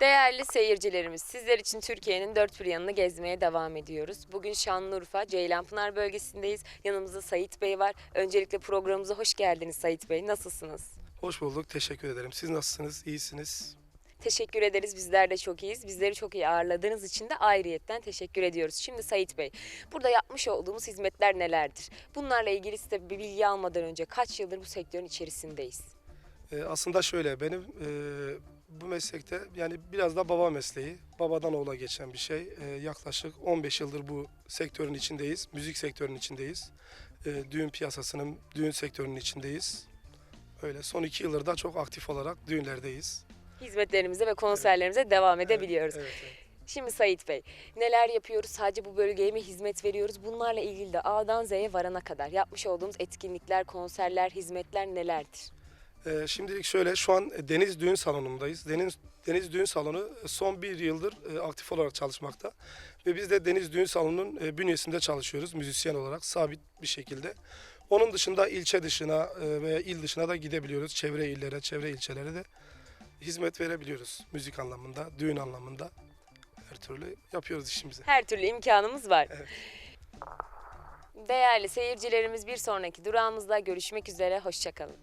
Değerli seyircilerimiz, sizler için Türkiye'nin dört bir yanını gezmeye devam ediyoruz. Bugün Şanlıurfa, Ceylanpınar bölgesindeyiz. Yanımızda Sait Bey var. Öncelikle programımıza hoş geldiniz Sait Bey. Nasılsınız? Hoş bulduk. Teşekkür ederim. Siz nasılsınız? İyisiniz? Teşekkür ederiz. Bizler de çok iyiyiz. Bizleri çok iyi ağırladığınız için de ayrıyetten teşekkür ediyoruz. Şimdi Sait Bey, burada yapmış olduğumuz hizmetler nelerdir? Bunlarla ilgili size bir bilgi almadan önce kaç yıldır bu sektörün içerisindeyiz? Ee, aslında şöyle benim e, bu meslekte yani biraz da baba mesleği. Babadan oğula geçen bir şey. Ee, yaklaşık 15 yıldır bu sektörün içindeyiz. Müzik sektörünün içindeyiz. Ee, düğün piyasasının, düğün sektörünün içindeyiz. Öyle son iki yıldır da çok aktif olarak düğünlerdeyiz. Hizmetlerimize ve konserlerimize devam edebiliyoruz. Evet, evet. Şimdi Sait Bey, neler yapıyoruz? Sadece bu bölgeye mi hizmet veriyoruz? Bunlarla ilgili de A'dan Z'ye varana kadar yapmış olduğumuz etkinlikler, konserler, hizmetler nelerdir? Ee, şimdilik şöyle, şu an Deniz Düğün Salonu'ndayız. Deniz, Deniz Düğün Salonu son bir yıldır e, aktif olarak çalışmakta. Ve biz de Deniz Düğün Salonu'nun e, bünyesinde çalışıyoruz müzisyen olarak sabit bir şekilde. Onun dışında ilçe dışına e, ve il dışına da gidebiliyoruz. Çevre illere, çevre ilçelere de hizmet verebiliyoruz. Müzik anlamında, düğün anlamında. Her türlü yapıyoruz işimizi. Her türlü imkanımız var. Evet. Değerli seyircilerimiz bir sonraki durağımızda görüşmek üzere. Hoşçakalın.